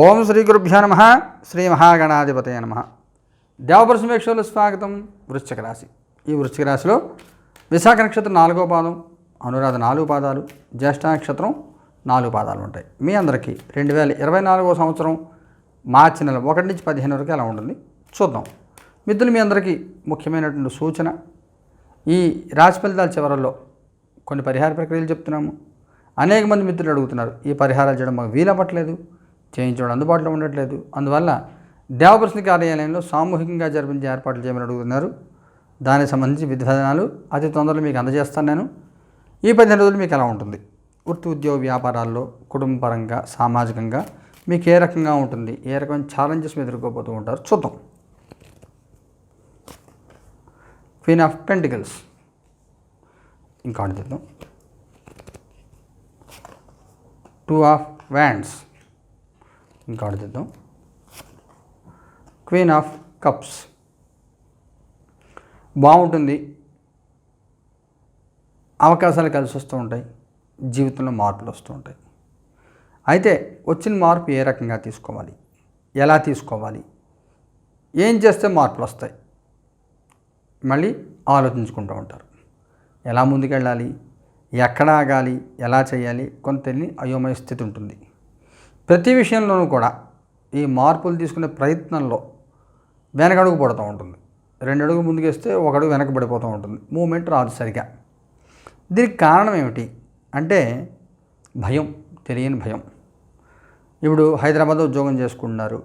ఓం శ్రీ గురుభ్యో నమ శ్రీ మహాగణాధిపతయ నమ. దేవపరసమేక్షలు స్వాగతం వృశ్చిక రాశి. ఈ వృశ్చిక రాశిలో విశాఖ నక్షత్రం నాలుగో పాదం అనురాధ నాలుగు పాదాలు జ్యేష్ఠ నక్షత్రం నాలుగు పాదాలు ఉంటాయి. మీ అందరికీ రెండు వేల ఇరవై నాలుగో సంవత్సరం మార్చి నెల ఒకటి నుంచి పదిహేను వరకు ఎలా ఉంటుంది? చూద్దాం. మిత్రులు మీ అందరికీ ముఖ్యమైనటువంటి సూచన. ఈ రాశి ఫలితాల చివరల్లో కొన్ని పరిహార ప్రక్రియలు చెప్తున్నాము. అనేక మంది మిత్రులు అడుగుతున్నారు ఈ పరిహారాలు చేయడం మాకు వీలవ్వట్లేదు. చేయించడం అందుబాటులో ఉండట్లేదు. అందువల్ల దేవప్రశ్న కార్యాలయంలో సామూహికంగా జరిపించే ఏర్పాట్లు చేయమని అడుగుతున్నారు. దానికి సంబంధించి విధానాలు అతి తొందరలో మీకు అందజేస్తాను నేను. ఈ పదిహేను రోజులు మీకు ఎలా ఉంటుంది? వృత్తి ఉద్యోగ వ్యాపారాల్లో కుటుంబపరంగా సామాజికంగా మీకు ఏ రకంగా ఉంటుంది? ఏ రకమైన ఛాలెంజెస్ మీరు ఎదుర్కోబోతూ ఉంటారు? చూద్దాం. క్వీన్ ఆఫ్ పెంటికల్స్ ఇంకా చూద్దాం టూ ఆఫ్ వ్యాండ్స్ ఇంకా చూద్దాం క్వీన్ ఆఫ్ కప్స్ బాగుంటుంది. అవకాశాలు కలిసి వస్తూ ఉంటాయి. జీవితంలో మార్పులు వస్తూ ఉంటాయి. అయితే వచ్చిన మార్పు ఏ రకంగా తీసుకోవాలి? ఎలా తీసుకోవాలి? ఏం చేస్తే మార్పులు వస్తాయి? మళ్ళీ ఆలోచించుకుంటూ ఉంటారు. ఎలా ముందుకెళ్ళాలి? ఎక్కడ ఆగాలి? ఎలా చేయాలి? కొంత అయోమయ స్థితి ఉంటుంది. ప్రతి విషయంలోనూ కూడా ఈ మార్పులు తీసుకునే ప్రయత్నంలో వెనకడుగు పడుతూ ఉంటుంది. రెండు అడుగు ముందుకేస్తే ఒక అడుగు వెనకబడిపోతూ ఉంటుంది. మూమెంట్ రాదు సరిగా దీనికి కారణం ఏమిటి? అంటే భయం తెలియని భయం. ఇప్పుడు హైదరాబాద్లో ఉద్యోగం చేసుకుంటున్నారు.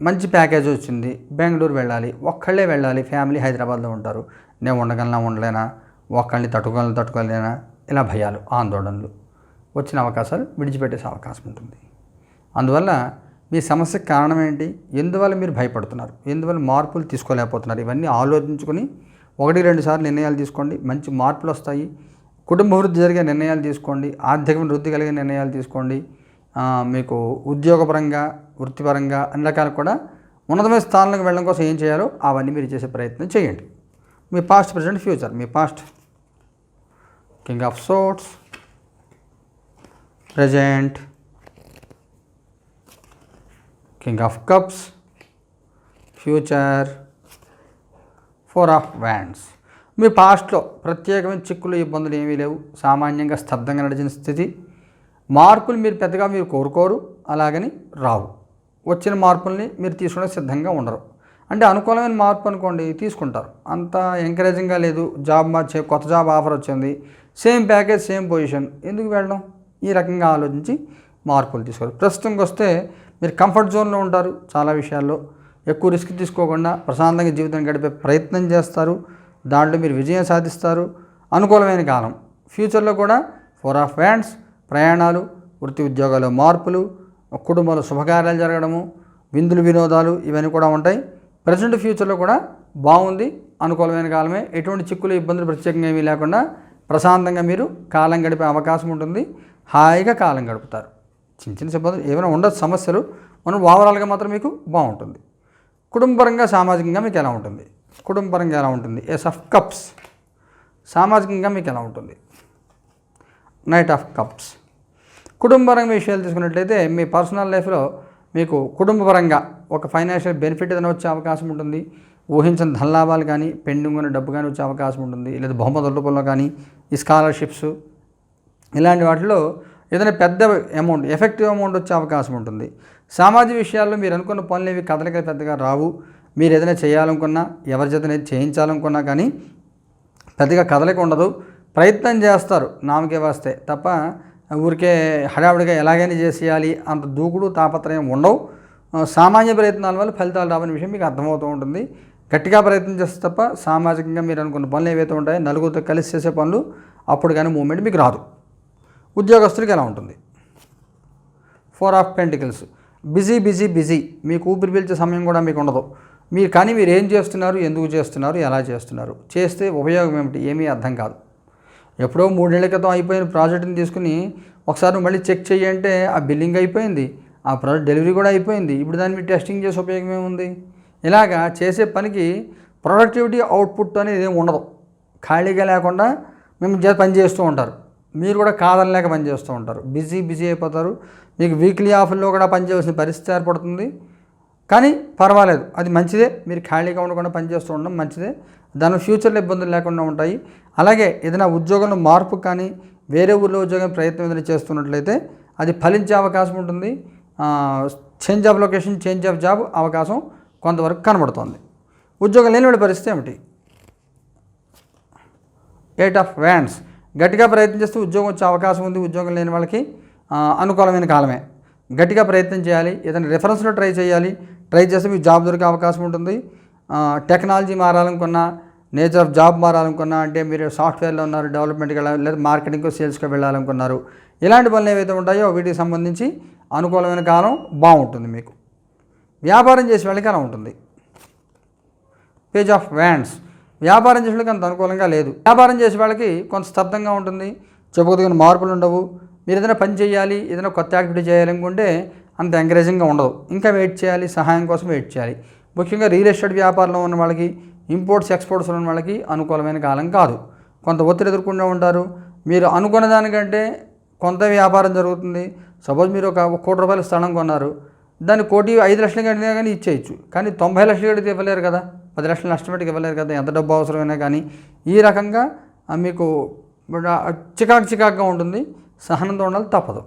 మంచి ప్యాకేజ్ వచ్చింది. బెంగళూరు వెళ్ళాలి. ఒక్కళ్ళే వెళ్ళాలి. ఫ్యామిలీ హైదరాబాద్లో ఉంటారు. నేను ఉండగలనా? ఉండలేనా? ఒక్కళ్ళని తట్టుకోగలను తట్టుకోలేనా? ఇలా భయాలు ఆందోళనలు. వచ్చిన అవకాశాలు విడిచిపెట్టేసే అవకాశం ఉంటుంది. అందువల్ల మీ సమస్యకు కారణం ఏంటి? ఎందువల్ల మీరు భయపడుతున్నారు? ఎందువల్ల మార్పులు తీసుకోలేకపోతున్నారు? ఇవన్నీ ఆలోచించుకొని ఒకటి రెండు సార్లు నిర్ణయాలు తీసుకోండి. మంచి మార్పులు వస్తాయి. కుటుంబ వృద్ధి జరిగే నిర్ణయాలు తీసుకోండి. ఆర్థిక వృద్ధి కలిగే నిర్ణయాలు తీసుకోండి. మీకు ఉద్యోగపరంగా వృత్తిపరంగా అన్ని రకాలు కూడా ఉన్నతమైన స్థానాలకు వెళ్ళడం కోసం ఏం చేయాలో అవన్నీ మీరు చేసే ప్రయత్నం చేయండి. మీ past present future me past king of swords present king of cups future four of wands మీ పాస్ట్లో ప్రత్యేకమైన చిక్కులు ఇబ్బందులు ఏమీ లేవు. సామాన్యంగా స్తబ్దంగా నడిచిన స్థితి. మార్పులు మీరు పెద్దగా మీరు కోరుకోరు అలాగని రావు. వచ్చిన మార్పుల్ని మీరు తీసుకోవడానికి సిద్ధంగా ఉండరు. అంటే అనుకూలమైన మార్పు అనుకోండి తీసుకుంటారు. అంత ఎంకరేజింగ్గా లేదు. జాబ్ మార్చే కొత్త జాబ్ ఆఫర్ వచ్చింది. సేమ్ ప్యాకేజ్ సేమ్ పొజిషన్ ఎందుకు వెళ్ళడం? ఈ రకంగా ఆలోచించి మార్పులు తీసుకోవాలి. ప్రస్తుతంకి వస్తే మీరు కంఫర్ట్ జోన్లో ఉంటారు చాలా విషయాల్లో. ఎక్కువ రిస్క్ తీసుకోకుండా ప్రశాంతంగా జీవితం గడిపే ప్రయత్నం చేస్తారు. దాంట్లో మీరు విజయం సాధిస్తారు. అనుకూలమైన కాలం. ఫ్యూచర్లో కూడా ఫోర్ ఆఫ్ హ్యాండ్స్ ప్రయాణాలు వృత్తి ఉద్యోగాల్లో మార్పులు కుటుంబంలో శుభకార్యాలు జరగడము విందులు వినోదాలు ఇవన్నీ కూడా ఉంటాయి. ప్రజెంట్ ఫ్యూచర్లో కూడా బాగుంది. అనుకూలమైన కాలమే. ఎటువంటి చిక్కులు ఇబ్బందులు ప్రత్యేకంగా ఏమీ లేకుండా ప్రశాంతంగా మీరు కాలం గడిపే అవకాశం ఉంటుంది. హాయిగా కాలం గడుపుతారు. చిన్న చిన్న ఇబ్బందులు ఏమైనా ఉండదు సమస్యలు మనం ఓవరాల్గా మాత్రం మీకు బాగుంటుంది. కుటుంబపరంగా సామాజికంగా మీకు ఎలా ఉంటుంది? కుటుంబపరంగా ఎలా ఉంటుంది? ఎస్ ఆఫ్ కప్స్ సామాజికంగా మీకు ఎలా ఉంటుంది? నైట్ ఆఫ్ కప్స్ కుటుంబపరంగా విషయాలు తీసుకున్నట్లయితే మీ పర్సనల్ లైఫ్లో మీకు కుటుంబపరంగా ఒక ఫైనాన్షియల్ బెనిఫిట్ ఏదైనా వచ్చే అవకాశం ఉంటుంది. ఊహించిన ధనలాభాలు కానీ పెండింగ్ ఉన్న డబ్బు కానీ వచ్చే అవకాశం ఉంటుంది. లేదా బహుమతుల రూపంలో కానీ ఈ స్కాలర్షిప్స్ ఇలాంటి వాటిలో ఏదైనా పెద్ద అమౌంట్ ఎఫెక్టివ్ అమౌంట్ వచ్చే అవకాశం ఉంటుంది. సామాజిక విషయాల్లో మీరు అనుకున్న పనులు ఏవి కదలికలు పెద్దగా రావు. మీరు ఏదైనా చేయాలనుకున్నా ఎవరి చేతనే చేయించాలనుకున్నా కానీ పెద్దగా కదలిక ఉండదు. ప్రయత్నం చేస్తారు నామకే వస్తే. తప్ప ఊరికే హడావుడిగా ఎలాగైనా చేసేయాలి అంత దూకుడు తాపత్రయం ఉండవు. సామాన్య ప్రయత్నాల వల్ల ఫలితాలు రావని విషయం మీకు అర్థమవుతూ ఉంటుంది. గట్టిగా ప్రయత్నం చేస్తే తప్ప సామాజికంగా మీరు అనుకున్న పనులు ఏవైతే ఉంటాయో నలుగురితో కలిసి చేసే పనులు అప్పుడు కానీ మూమెంట్ మీకు రాదు. ఉద్యోగస్తులకి ఎలా ఉంటుంది? Four of pentacles busy busy busy మీకు ఊపిరి పీల్చే సమయం కూడా మీకు ఉండదు. మీరు కానీ మీరు ఏం చేస్తున్నారు ఎందుకు చేస్తున్నారు ఎలా చేస్తున్నారు? చేస్తే ఉపయోగం ఏమిటి? ఏమీ అర్థం కాదు. ఎప్పుడో మూడేళ్ళ క్రితం అయిపోయిన ప్రాజెక్ట్ని తీసుకుని ఒకసారి మళ్ళీ చెక్ చేయి అంటే ఆ బిల్లింగ్ అయిపోయింది. ఆ ప్రాజెక్ట్ డెలివరీ కూడా అయిపోయింది. ఇప్పుడు దాన్ని మీరు టెస్టింగ్ చేసే ఉపయోగం ఏముంది? ఇలాగా చేసే పనికి ప్రొడక్టివిటీ అవుట్పుట్ అనేది ఏమి ఉండదు. ఖాళీగా లేకుండా మేము పని చేస్తూ ఉంటారు. మీరు కూడా కాదనలేక పనిచేస్తూ ఉంటారు. బిజీ బిజీ అయిపోతారు. మీకు వీక్లీ ఆఫ్లో కూడా పనిచేయాల్సిన పరిస్థితి ఏర్పడుతుంది. కానీ పర్వాలేదు. అది మంచిదే. మీరు ఖాళీగా ఉండకుండా పనిచేస్తూ ఉండడం మంచిదే. దాని ఫ్యూచర్లో ఇబ్బందులు లేకుండా ఉంటాయి. అలాగే ఏదైనా ఉద్యోగంలో మార్పు కానీ వేరే ఊళ్ళో ఉద్యోగం ప్రయత్నం ఏదైనా చేస్తున్నట్లయితే అది ఫలించే అవకాశం ఉంటుంది. Change of location change of job అవకాశం కొంతవరకు కనబడుతోంది. ఉద్యోగం లేని పరిస్థితి ఏమిటి? ఎయిట్ ఆఫ్ వ్యాండ్స్ గట్టిగా ప్రయత్నం చేస్తే ఉద్యోగం వచ్చే అవకాశం ఉంది ఉద్యోగం లేని వాళ్ళకి అనుకూలమైన కాలమే. గట్టిగా ప్రయత్నం చేయాలి ఏదైనా రిఫరెన్స్లో ట్రై చేయాలి ట్రై చేస్తే మీకు జాబ్ దొరికే అవకాశం ఉంటుంది. టెక్నాలజీ మారాలనుకున్నా నేచర్ ఆఫ్ జాబ్ మారాలనుకున్నా అంటే మీరు సాఫ్ట్వేర్లో ఉన్నారు డెవలప్మెంట్కి వెళ్ళాలి లేదా మార్కెటింగ్ సేల్స్కి వెళ్ళాలనుకున్నారు. ఇలాంటి పనులు ఏవైతే ఉంటాయో వీటికి సంబంధించి అనుకూలమైన కాలం బాగుంటుంది మీకు. వ్యాపారం చేసే వాళ్ళకి అలా ఉంటుంది. పేజ్ ఆఫ్ వ్యాండ్స్ వ్యాపారం చేసే వాళ్ళకి అంత అనుకూలంగా లేదు. వ్యాపారం చేసే వాళ్ళకి కొంత స్తబ్దంగా ఉంటుంది. చెప్పదగిన మార్పులు ఉండవు. మీరు ఏదైనా పని చేయాలి ఏదైనా కొత్త యాక్టివిటీ చేయాలనుకుంటే అంత ఎంకరేజింగ్గా ఉండదు. ఇంకా వెయిట్ చేయాలి సహాయం కోసం వెయిట్ చేయాలి. ముఖ్యంగా రియల్ ఎస్టేట్ వ్యాపారంలో ఉన్న వాళ్ళకి ఇంపోర్ట్స్ ఎక్స్పోర్ట్స్ ఉన్న వాళ్ళకి అనుకూలమైన కాలం కాదు. కొంత ఒత్తిడి ఎదుర్కొంటూ ఉంటారు. మీరు అనుకున్న దానికంటే కొంత వ్యాపారం జరుగుతుంది. సపోజ్ మీరు ఒక కోటి రూపాయల స్థలం కొన్నారు. దాన్ని కోటి ఐదు లక్షలు కడితే కానీ ఇచ్చేయచ్చు. కానీ తొంభై లక్షలు కడితే ఇవ్వలేరు కదా. పది లక్షలు నష్టపెట్టి ఇవ్వలేరు కదా ఎంత డబ్బు అవసరమైనా కానీ. ఈ రకంగా మీకు చికాకు చికాకుగా ఉంటుంది సహనంతో ఉండాలి తప్పదు.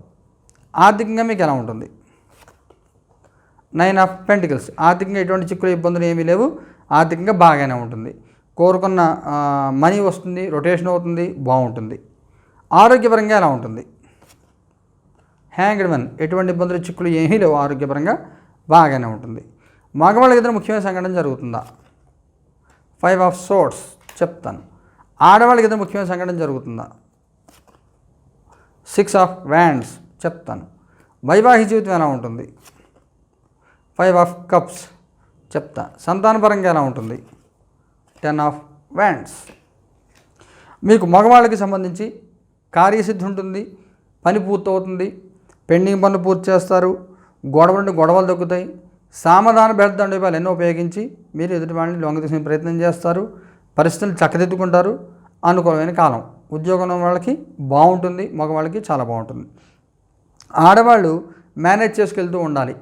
ఆర్థికంగా మీకు ఎలా ఉంటుంది? నైన్ ఆఫ్ పెంటికల్స్ ఆర్థికంగా ఎటువంటి చిక్కులు ఇబ్బందులు ఏమీ లేవు. ఆర్థికంగా బాగానే ఉంటుంది. కోరుకున్న మనీ వస్తుంది రొటేషన్ అవుతుంది బాగుంటుంది. ఆరోగ్యపరంగా ఎలా ఉంటుంది? హ్యాంగ్డ్ మెన్ ఎటువంటి ఇబ్బందులు చిక్కులు ఏమీ లేవు. ఆరోగ్యపరంగా బాగానే ఉంటుంది. మగవాళ్ళకి ఇద్దరు ముఖ్యమైన సంఘటన జరుగుతుందా? ఫైవ్ ఆఫ్ సోర్స్ చెప్తాను. ఆడవాళ్ళకి ఏదో ముఖ్యమైన సంఘటన జరుగుతుందా? సిక్స్ ఆఫ్ వ్యాండ్స్ చెప్తాను. వైవాహిక జీవితం ఎలా ఉంటుంది? ఫైవ్ ఆఫ్ కప్స్ చెప్తా. సంతానపరంగా ఎలా ఉంటుంది? Ten of wands. మీకు మగవాళ్ళకి సంబంధించి కార్యసిద్ధి ఉంటుంది పని పూర్తవుతుంది పెండింగ్ పనులు పూర్తి చేస్తారు గొడవలు నుండి గొడవలు దొక్కుతాయి సామధాన బెడదండోపాలు ఎన్నో ఉపయోగించి మీరు ఎదుటి వాళ్ళని లొంగ తీసుకునే ప్రయత్నం చేస్తారు పరిస్థితులు చక్కదిద్దుకుంటారు అనుకూలమైన కాలం. ఉద్యోగం వాళ్ళకి బాగుంటుంది మగవాళ్ళకి చాలా బాగుంటుంది. ఆడవాళ్ళు మేనేజ్ చేసుకెళ్తూ ఉండాలి.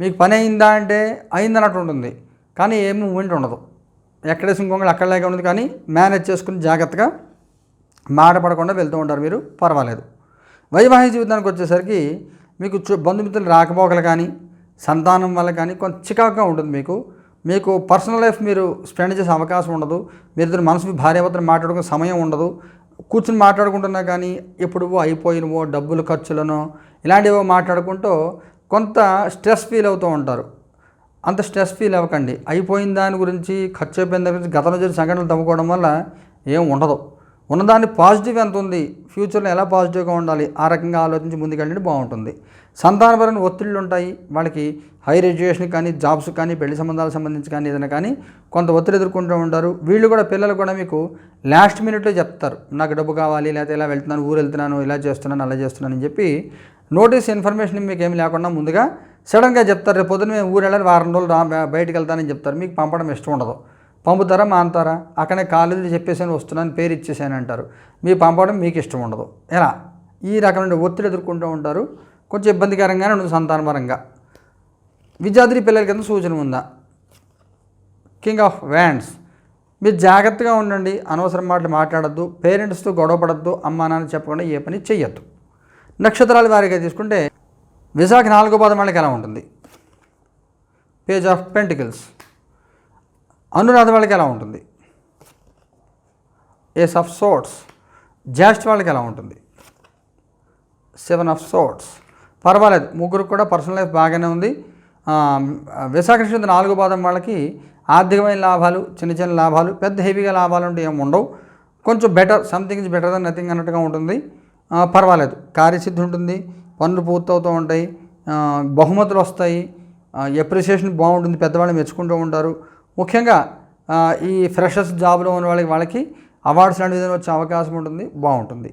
మీకు పని అయిందా అంటే అయిందన్నట్టు ఉంటుంది కానీ ఏం మూమెంట్ ఉండదు. ఎక్కడేసి ఇంకొకటి అక్కడలాగే ఉండదు కానీ మేనేజ్ చేసుకుని జాగ్రత్తగా మాటపడకుండా వెళ్తూ ఉంటారు మీరు పర్వాలేదు. వైవాహిక జీవితానికి వచ్చేసరికి మీకు బంధుమిత్రులు రాకపోకలు కానీ సంతానం వల్ల కానీ కొంత చికాకుగా ఉంటుంది మీకు. మీకు పర్సనల్ లైఫ్ మీరు స్పెండ్ చేసే అవకాశం ఉండదు. మీరు ఇద్దరు మనసు భార్యాభర్తలు మాట్లాడుకునే సమయం ఉండదు. కూర్చుని మాట్లాడుకుంటున్నా కానీ ఎప్పుడువో అయిపోయినవో డబ్బులు ఖర్చులను ఇలాంటివో మాట్లాడుకుంటూ కొంత స్ట్రెస్ ఫీల్ అవుతూ ఉంటారు. అంత స్ట్రెస్ ఫీల్ అవ్వకండి. అయిపోయిన దాని గురించి ఖర్చు అయిపోయిన దాని గురించి గతంలో జరిగిన సంఘటనలు తవ్వుకోవడం వల్ల ఏం ఉండదు. ఉన్నదాన్ని పాజిటివ్ ఎంత ఉంది? ఫ్యూచర్లో ఎలా పాజిటివ్గా ఉండాలి? ఆ రకంగా ఆలోచించి ముందుకెళ్ళండి బాగుంటుంది. సంతానపరమైన ఒత్తిళ్ళు ఉంటాయి. వాళ్ళకి హైయర్ ఎడ్యుకేషన్ కానీ జాబ్స్ కానీ పెళ్ళి సంబంధాలకు సంబంధించి కానీ ఏదైనా కానీ కొంత ఒత్తిడి ఎదుర్కొంటూ ఉంటారు. వీళ్ళు కూడా పిల్లలు కూడా మీకు లాస్ట్ మినిట్లో చెప్తారు. నాకు డబ్బు కావాలి లేకపోతే ఇలా వెళ్తున్నాను ఊరు వెళ్తున్నాను ఇలా చేస్తున్నాను అలా చేస్తున్నాను అని చెప్పి నోటీస్ ఇన్ఫర్మేషన్ మీకు ఏమి లేకుండా ముందుగా సడన్గా చెప్తారు. రేపు పొద్దున మేము ఊరు వెళ్ళాలి వారం రోజులు రా బయటకు వెళ్తానని చెప్తారు. మీకు పంపడం ఇష్టం ఉండదు. పంపుతారా మాంతారా? అక్కడే కాలేజీలో చెప్పేసాను వస్తున్నాను పేరు ఇచ్చేసాను అంటారు. మీ పంపడం మీకు ఇష్టం ఉండదు. ఎలా? ఈ రకమైన ఒత్తిడి ఎదుర్కొంటూ ఉంటారు. కొంచెం ఇబ్బందికరంగానే ఉంటుంది సంతానపరంగా. విద్యార్థి పిల్లల కింద సూచన ఉందా? కింగ్ ఆఫ్ వ్యాండ్స్ మీరు జాగ్రత్తగా ఉండండి అనవసరం మాటలు మాట్లాడద్దు పేరెంట్స్తో గొడవ పడద్దు అమ్మా నాన్న చెప్పకుండా ఏ పని చెయ్యొద్దు. నక్షత్రాల వారిగా తీసుకుంటే విశాఖ నాలుగో పాదం వాళ్ళకి ఎలా ఉంటుంది? పేజ్ ఆఫ్ పెంటికల్స్ అనురాధ వాళ్ళకి ఎలా ఉంటుంది? ఏస్ ఆఫ్ సోట్స్ జాస్ట్ వాళ్ళకి ఎలా ఉంటుంది? సెవెన్ ఆఫ్ సోట్స్ పర్వాలేదు. ముగ్గురు కూడా పర్సనల్ లైఫ్ బాగానే ఉంది. విశాఖ నక్షత్రం నాలుగో పాదం వాళ్ళకి ఆర్థికమైన లాభాలు చిన్న చిన్న లాభాలు పెద్ద హెవీగా లాభాలు అంటే ఏమి ఉండవు. కొంచెం better something is better than nothing అన్నట్టుగా ఉంటుంది. పర్వాలేదు. కార్యసిద్ధి ఉంటుంది. పనులు పూర్తవుతూ ఉంటాయి. బహుమతులు వస్తాయి. ఎప్రిసియేషన్ బాగుంటుంది. పెద్దవాళ్ళు మెచ్చుకుంటూ ఉంటారు. ముఖ్యంగా ఈ ఫ్రెషర్స్ జాబ్లో ఉన్న వాళ్ళకి వాళ్ళకి అవార్డ్స్ లాంటివి వచ్చే అవకాశం ఉంటుంది. బాగుంటుంది.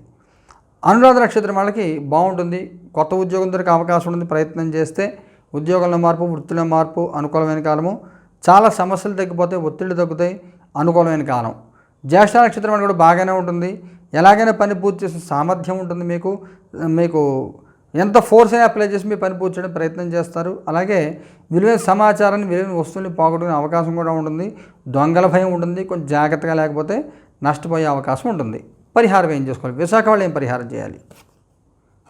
అనురాధ నక్షత్రం వాళ్ళకి బాగుంటుంది. కొత్త ఉద్యోగం దొరికే అవకాశం ఉంటుంది. ప్రయత్నం చేస్తే ఉద్యోగంలో మార్పు వృత్తిలో మార్పు అనుకూలమైన కాలము. చాలా సమస్యలు తగ్గిపోతాయి ఒత్తిళ్ళు తగ్గుతాయి. అనుకూలమైన కాలం. జ్యేష్ఠ నక్షత్రం వాళ్ళకి కూడా బాగానే ఉంటుంది. ఎలాగైనా పని పూర్తి చేసిన సామర్థ్యం ఉంటుంది మీకు. మీకు ఎంత ఫోర్స్ అయినా అప్లై చేసి మీ పని పూర్తి చేయడం ప్రయత్నం చేస్తారు. అలాగే విలువైన సమాచారాన్ని విలువైన వస్తువుల్ని పోగొట్టుకునే అవకాశం కూడా ఉంటుంది. దొంగల భయం ఉంటుంది. కొంచెం జాగ్రత్తగా లేకపోతే నష్టపోయే అవకాశం ఉంటుంది. పరిహారం ఏం చేసుకోవాలి? విశాఖ వాళ్ళు ఏం పరిహారం చేయాలి?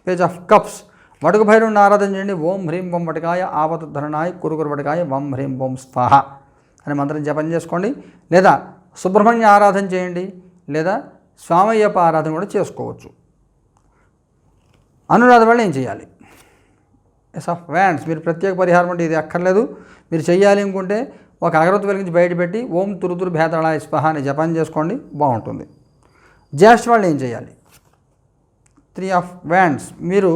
పేజ్ ఆఫ్ కప్స్ వడుగు భైరవుని ఆరాధన చేయండి. ఓం హ్రీం బొం వటకాయ ఆపత ధరణాయ కురుగురు వటకాయ వం హ్రీం ఓం స్వాహ అని మంత్రం జపం చేసుకోండి. లేదా సుబ్రహ్మణ్య ఆరాధన చేయండి. లేదా స్వామయ్యప్ప ఆరాధన కూడా చేసుకోవచ్చు. అనురాధ వల్ల ఏం చేయాలి? ఎస్ ఆఫ్ వ్యాండ్స్ మీరు ప్రత్యేక పరిహారం అంటే ఇది అక్కర్లేదు. మీరు చేయాలి అనుకుంటే ఒక అగరవత్తి వెలిగించి బయటపెట్టి ఓం తురుతురు భేదళాయ స్పహ అని జపం చేసుకోండి. బాగుంటుంది. జ్యేష్ఠ వాళ్ళు ఏం చేయాలి? త్రీ ఆఫ్ వ్యాండ్స్ మీరు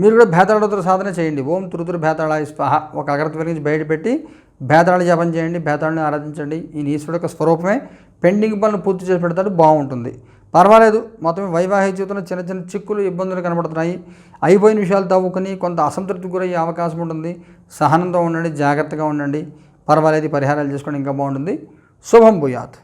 మీరు కూడా భేతాళతో సాధన చేయండి. ఓం తురుతురు భేతాళ స్పహ ఒక అగరత్తి వెలిగించి బయటపెట్టి భేతాళ జపం చేయండి భేతాళని ఆరాధించండి. ఈ ఈశ్వరుడు యొక్క స్వరూపమే పెండింగ్ పనులు పూర్తి చేసి పెడతాడు బాగుంటుంది. పర్వాలేదు మొత్తం వైవాహిక జీవితంలో చిన్న చిన్న చిక్కులు ఇబ్బందులు కనబడుతున్నాయి. అయిపోయిన విషయాలు తవ్వుకుని కొంత అసంతృప్తి గురయ్యే అవకాశం ఉంటుంది. సహనంతో ఉండండి జాగ్రత్తగా ఉండండి. పర్వాలేదు పరిహారాలు చేసుకోండి ఇంకా బాగుంటుంది. శుభం భూయాత్.